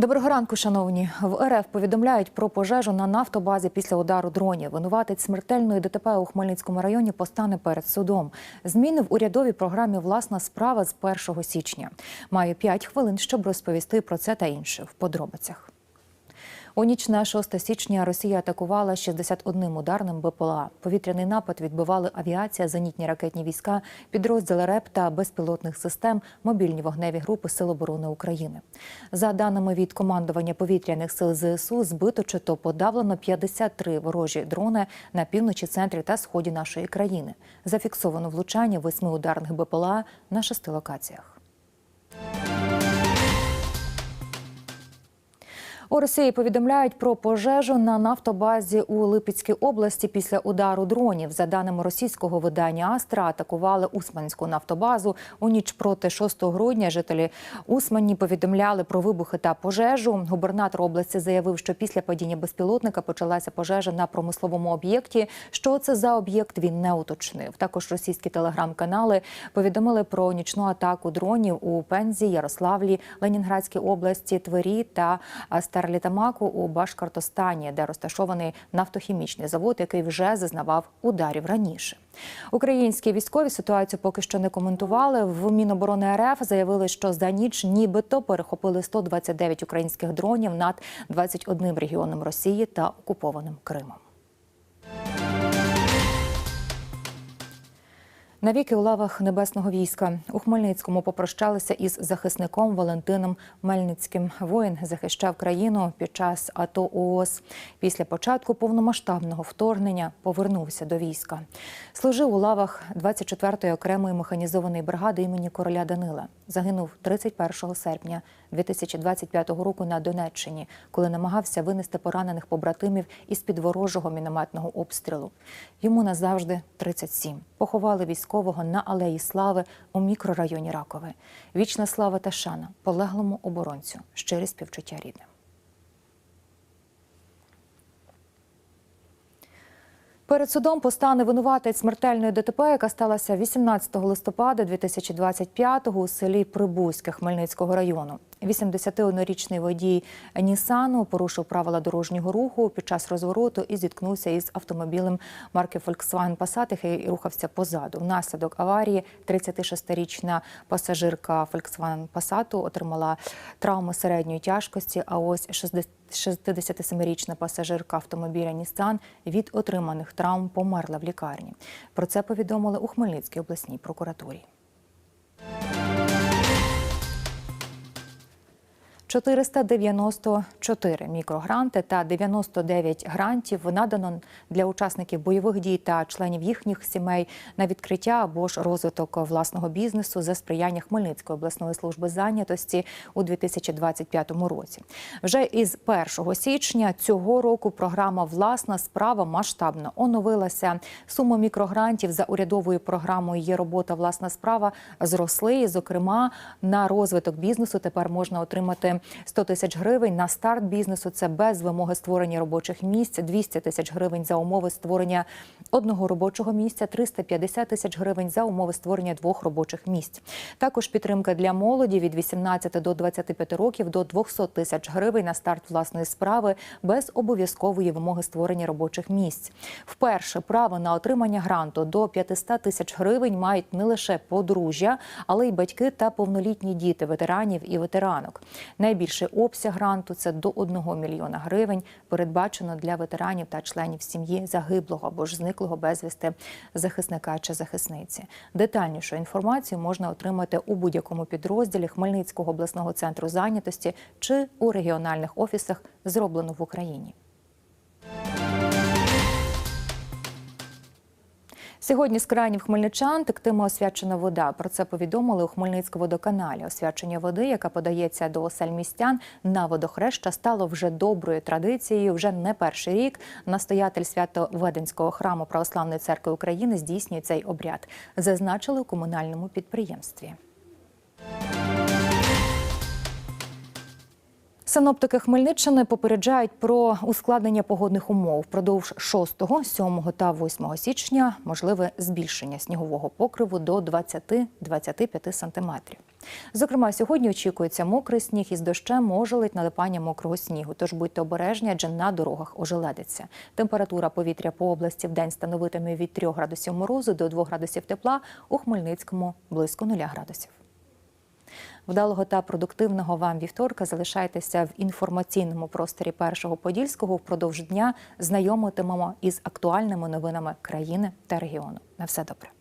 Доброго ранку, шановні. В РФ повідомляють про пожежу на нафтобазі після удару дронів. Винуватець смертельної ДТП у Хмельницькому районі постане перед судом. Зміни в урядовій програмі Власна справа з 1 січня. Маю 5 хвилин, щоб розповісти про це та інше в подробицях. У ніч на 6 січня Росія атакувала 61 ударним БПЛА. Повітряний напад відбивали авіація, зенітні ракетні війська, підрозділи РЕП та безпілотних систем, мобільні вогневі групи Сил оборони України. За даними від командування повітряних сил ЗСУ, збито чи то подавлено 53 ворожі дрони на півночі, центрі та сході нашої країни. Зафіксовано влучання восьми ударних БПЛА на шести локаціях. У Росії повідомляють про пожежу на нафтобазі у Липецькій області після удару дронів. За даними російського видання Астра, атакували Усманську нафтобазу. У ніч проти 6 грудня жителі Усмані повідомляли про вибухи та пожежу. Губернатор області заявив, що після падіння безпілотника почалася пожежа на промисловому об'єкті. Що це за об'єкт? Він не уточнив. Також російські телеграм-канали повідомили про нічну атаку дронів у Пензі, Ярославлі, Ленінградській області, Твері та Старлітамаку у Башкортостані, де розташований нафтохімічний завод, який вже зазнавав ударів раніше. Українські військові ситуацію поки що не коментували. В Міноборони РФ заявили, що за ніч нібито перехопили 129 українських дронів над 21 регіоном Росії та окупованим Кримом. Навіки у лавах небесного війська у Хмельницькому попрощалися із захисником Валентином Мельницьким. Воїн захищав країну під час АТО ООС. Після початку повномасштабного вторгнення повернувся до війська. Служив у лавах 24-ї окремої механізованої бригади імені короля Данила. Загинув 31 серпня 2025 року на Донеччині, коли намагався винести поранених побратимів із під ворожого мінометного обстрілу. Йому назавжди 37. Поховали військового на алеї Слави у мікрорайоні Ракове. Вічна слава та шана полеглому оборонцю. Щирі співчуття рідним. Перед судом постане винуватець смертельної ДТП, яка сталася 18 листопада 2025-го у селі Прибузьке Хмельницького району. 81-річний водій Нісану порушив правила дорожнього руху під час розвороту і зіткнувся із автомобілем марки Volkswagen Passat, який рухався позаду. Внаслідок аварії 36-річна пасажирка Volkswagen Passat отримала травми середньої тяжкості. А ось 67-річна пасажирка автомобіля Нісан від отриманих травм померла в лікарні. Про це повідомили у Хмельницькій обласній прокуратурі. 494 мікрогранти та 99 грантів надано для учасників бойових дій та членів їхніх сімей на відкриття або ж розвиток власного бізнесу за сприяння Хмельницької обласної служби зайнятості у 2025 році. Вже із 1 січня цього року програма Власна справа масштабно оновилася. Сума мікрогрантів за урядовою програмою є робота власна справа зросли. Зокрема, на розвиток бізнесу тепер можна отримати 100 тисяч гривень на старт бізнесу. Це без вимоги створення робочих місць, 200 тисяч гривень за умови створення одного робочого місця, 350 тисяч гривень за умови створення двох робочих місць. Також підтримка для молоді від 18 до 25 років до 200 тисяч гривень на старт власної справи без обов'язкової вимоги створення робочих місць. Вперше право на отримання гранту до 500 тисяч гривень мають не лише подружжя, але й батьки та повнолітні діти ветеранів і ветеранок. Найбільший обсяг гранту це до 1 мільйона гривень. Передбачено для ветеранів та членів сім'ї загиблого або ж зниклого безвісти захисника чи захисниці. Детальнішу інформацію можна отримати у будь-якому підрозділі Хмельницького обласного центру зайнятості чи у регіональних офісах, зроблено в Україні. Сьогодні з кранів хмельничан тектиме освячена вода. Про це повідомили у Хмельницькому водоканалі. Освячення води, яка подається до осель містян на водохреща, стало вже доброю традицією. Вже не перший рік настоятель свято-веденського храму Православної церкви України здійснює цей обряд. Зазначили у комунальному підприємстві. Синоптики Хмельниччини попереджають про ускладнення погодних умов. Впродовж 6, 7 та 8 січня можливе збільшення снігового покриву до 20-25 сантиметрів. Зокрема, сьогодні очікується мокрий сніг із дощем, ожеледь налипання мокрого снігу. Тож будьте обережні, адже на дорогах ожеледиться. Температура повітря по області в день становитиме від 3 градусів морозу до 2 градусів тепла, у Хмельницькому близько 0 градусів. Вдалого та продуктивного вам вівторка залишайтеся в інформаційному просторі першого подільського. Впродовж дня знайомитимемо із актуальними новинами країни та регіону. На все добре.